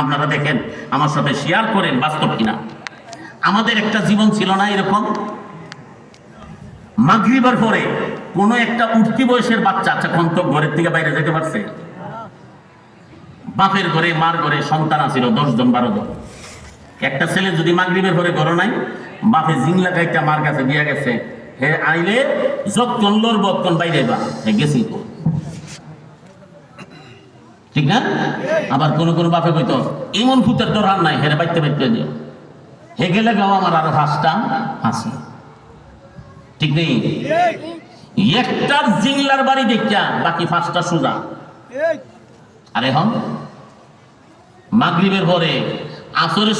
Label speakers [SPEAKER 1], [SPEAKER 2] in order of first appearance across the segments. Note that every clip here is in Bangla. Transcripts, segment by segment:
[SPEAKER 1] আপনারা দেখেন, আমার সাথে শেয়ার করেন বাস্তব কিনা। আমাদের একটা জীবন ছিল না এরকম। মাগরিবার পরে কোন একটা উঠতি বয়সের বাচ্চা তো ঘরের থেকে বাইরে যেতে পারছে? বাপের ঘরে, মার ঘরে সন্তান আছিল, দশ জন, বারো জন। একটা ছেলে যদি মাগরিবের ঘরে ঘর নাই, বাপে জিং লাগাইটা মার কাছে দিয়া গেছে, হে আইলে যতক্ষণ লোর বতক্ষণ বাইরে বা গেছি তো। ঠিক না? আবার কোন কোন বাপে কইতো এমন ভূতের তোর হার নাই, হেরে বাইতে বাইতে দিও হে গেলে গাও আমার আরও হাসতাম হাসি ঠিক নেই? একটার জিংলার বাড়ি দেখা বাকি সোজা মাগরিবের পরে, আসরের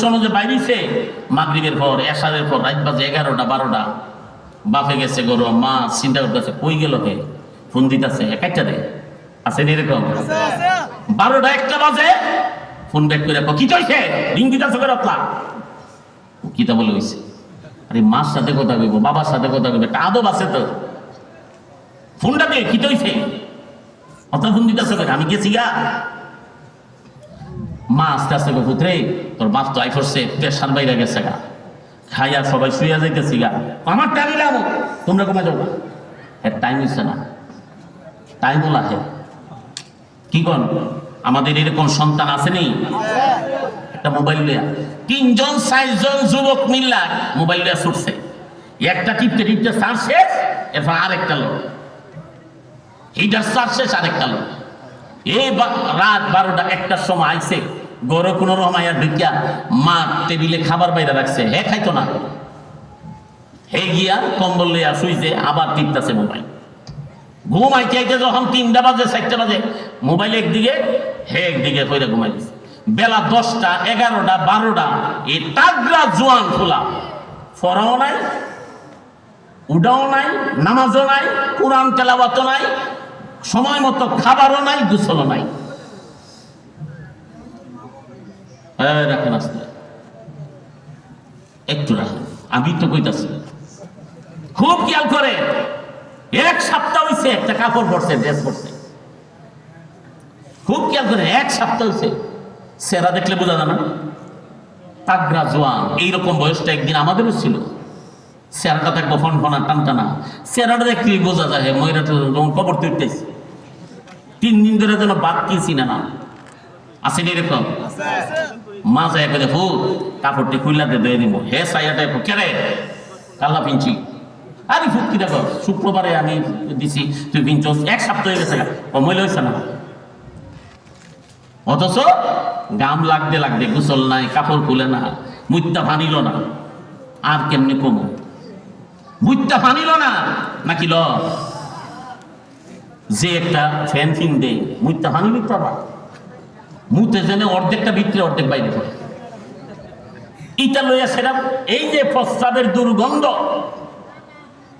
[SPEAKER 1] মাগরিবের পর এসারের পর, রাত বাজে এগারোটা, বারোটা। বাপে গেছে গরু মা চিন্তা করতেছে, কই গেল হে? ফোন দিতেছে একটা দে। আছে এরকম? বারোটা একটা বাজে ফোন ব্যাক করে রাখো কি চলছে? রিং দিতেছে করে রাখলা কিতা বলে হইছে আরে মার সাথে কথা কইব বাবার সাথে কথা কইব একটা আদব আছে তো ফোনটা দিয়ে কি চলছে? অত ফোন দিতেছে করে আমি গেছি গা। মা আস্তে আস্তে পুত্রে তোর বাপ তো আই করছে পেশার বাইরে গেছে গা। খাইয়া সবাই শুয়ে যাইতেছি গা। আমার টাইম লাম তোমরা কমে যাও এর টাইম হইছে না। টাইম লাগে। কি কন? আমাদের এরকম সন্তান আছে নেই? একটা মোবাইল লিয়া তিনজন, চারজন যুবক মিল্লা মোবাইল লিয়া ছুটছে। একটা টিপতে টিপতে সার শেষ, এরপর আরেকটা লোক এইটার সার শেষ, আরেকটা লোক এই রাত বারোটা একটার সময় আইছে, গরো কোন রমাইয়া ঢুকিয়া মা টেবিলে খাবার বাইরে রাখছে। হে খাইতো না। হে গিয়া কম্বল লিয়া শুইছে, আবার টিপতেছে মোবাইল ঘুম আইতে আইতে যখন তিনটা বাজে, চারটা বাজে মোবাইল একদিকে, হে একদিকে কইরা ঘুমাই দিছে। বেলা দশটা, এগারোটা, বারোটা, এই তাগরা জোয়ান খোলা ফরাও নাই উডাও নাই, নামাজও নাই, কোরআন তেলাওয়াতও নাই, সময় মতো খাবারও নাই, গোসলও নাই। রাখেন আস্তে। একটু রাখেন। আমি তো কইতাছি। খুব খেয়াল করে এক সপ্তাহ হয়েছে একটা কাপড় পরছে, ড্রেস পরছে। খুব খেয়াল করে এক সপ্তাহ হয়েছে সেরা দেখলে বোঝা যায় না। তাগরা জোয়ান, এইরকম বয়সটা একদিন আমাদেরও ছিল। সেরাটা দেখব ফন ফনা টান টানা। সেরাটা দেখলেই বোঝা যায় ময়রা যখন কবর তুলতেছে তিন দিন ধরে যেন বাদ কিনছি না। না আসেনি এরকম? মা যায় করে হু কাপড়টি খুললাতে দিয়ে দিব হে সাইয়াটা কেরে কাল্লা পিনছি আরে ফুটকি দেখো? শুক্রবারে আমি দিছি, তুই পিনছস এক সপ্তাহ হয়ে গেছে। কমইলে হয়েছে না। অথচ গাম লাগতে লাগতে গোসল নাই, কাপড় খুলে না মুত্যা ভানিল না। আর কেমনি কমো? মুত্যা ভানিল না, নাকি ল? যে একটা ফ্যান ফিন দেয় মুত্যা ভানিলি আবার। মুতে জেনে অর্ধেকটা ভিতরে অর্ধেক বাইরে পড়ে। ইটা লইয়া সেটা এই যে প্রস্তাবের দুর্গন্ধ,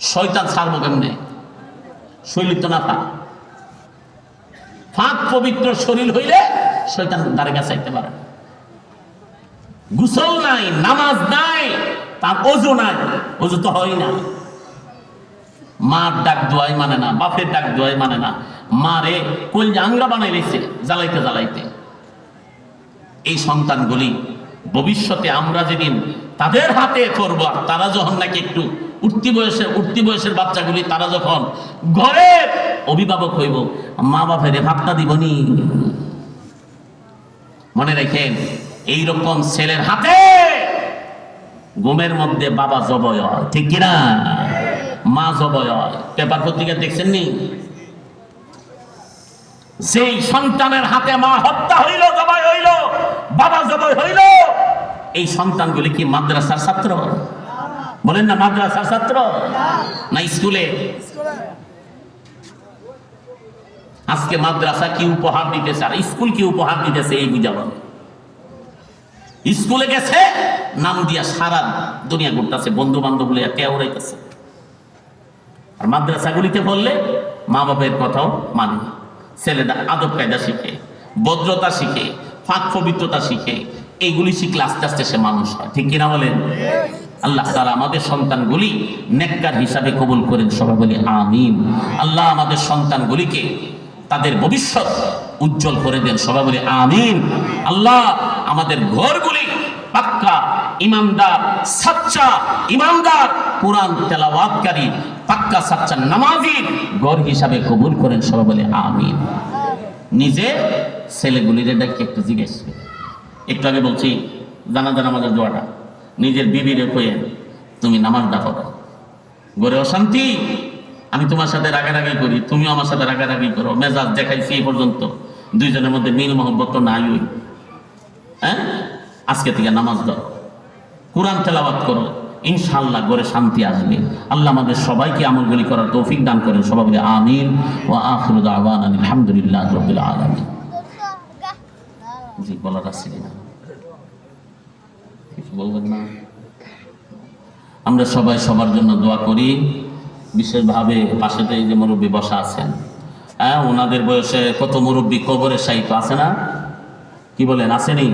[SPEAKER 1] শয়তান ছাড়বো কেমনে? শৈলী তো না ফাঁক পবিত্র শরীর হইলে শয়তান দ্বারে কাছে আইতে পারে। গুসল নাই, নামাজ নাই, তার অজু নাই, অজু তো হয় না। মার ডাক দোয়াই মানে না, বাপের ডাক দোয়াই মানে না। মারে বানাই জ্বালাইতে জ্বালাইতে। এই সন্তানগুলি ভবিষ্যতে আমরা যেদিন তাদের হাতে করব, আর তারা যখন নাকি একটু উঠতি বয়সের উঠতি বয়সের বাচ্চাগুলি, তারা যখন ঘরের অভিভাবক হইব মা বাপের ভাবটা দিবনি। মনে রেখেন, এইরকম ছেলের হাতে ঘুমের মধ্যে বাবা জবয় হয়, ঠিক কিনা? মা জবয় হয়। পেপার পত্রিকা দেখছেন নি যেই সন্তানের হাতে মা হত্যা হইল জবাই হইল, বাবা জবাই হইল, এই সন্তানগুলি কি মাদ্রাসার ছাত্র? বলেন না মাদ্রাসার ছাত্র? না স্কুলে? আজকে মাদ্রাসা কি উপহার দিতেছে? আর স্কুল কি উপহার দিতেছে? এই বুঝাবেন স্কুলে গেছে, নাম দিয়া সারা দুনিয়া ঘুরতেছে বন্ধু বান্ধব লইয়া কে উড়াইতেছে? আর মাদ্রাসাগুলিতে বললে মা বাপের কথাও মানে ছেলেটা আদব কায়দা শিখে, ভদ্রতা শিখে, ফাঁক পবিত্রতা শিখে, এইগুলি শিখলে আস্তে আস্তে সে মানুষ হয়। ঠিক কিনা বলেন? আল্লাহ তারা আমাদের সন্তানগুলি নেককার হিসাবে কবুল করেন, সবাই বলি আমিন। আল্লাহ আমাদের সন্তানগুলিকে তাদের ভবিষ্যৎ উজ্জ্বল করে দেন। সবাই বলি, আমিন। আল্লাহ আমাদের ঘরগুলি পাক্কা ইমানদার সাচ্চা ইমানদার কোরআন তেলাওয়াতকারী, পাক্কা, সাচ্চা নামাজির ঘর হিসাবে কবুল করেন। সবাই বলে, আমিন। নিজে ছেলেগুলির ডাকে একটু জিজ্ঞেস। একটু আগে বলছি, জানা জানা আমাদের দোয়াটা। নিজের বিবিরে কয়ে তুমি নামাজটা পড়ো। গড়ে অশান্তি আমি তোমার সাথে রাগারাগি করি, তুমিও আমার সাথে রাগারাগি করো। মেজাজ দেখাইছি এই পর্যন্ত। দুইজনের মধ্যে মিল মহব্বত তো নাই ওই। হ্যাঁ? আজকে থেকে নামাজ দাও। কোরআন তেলাওয়াত করো। ইনশাআল্লাহ গড়ে শান্তি আসবে। আল্লাহ আমাদের সবাইকে আমলগুলি করার তৌফিক দান করেন। সবাই বলে আমিন। ও আখিরু দাওয়ানা আলহামদুলিল্লাহ রাব্বিল আলামিন। জি, বলার আছে কিছু বলবেন না? আমরা সবাই সবার জন্য দোয়া করি। বিশেষভাবে পাশেতে এই যে মুরব্বী বসা আছেন। হ্যাঁ ওনাদের বয়সে কত মুরব্বী কবরের সাহিত্য আছে না? কি বলেন আসেনি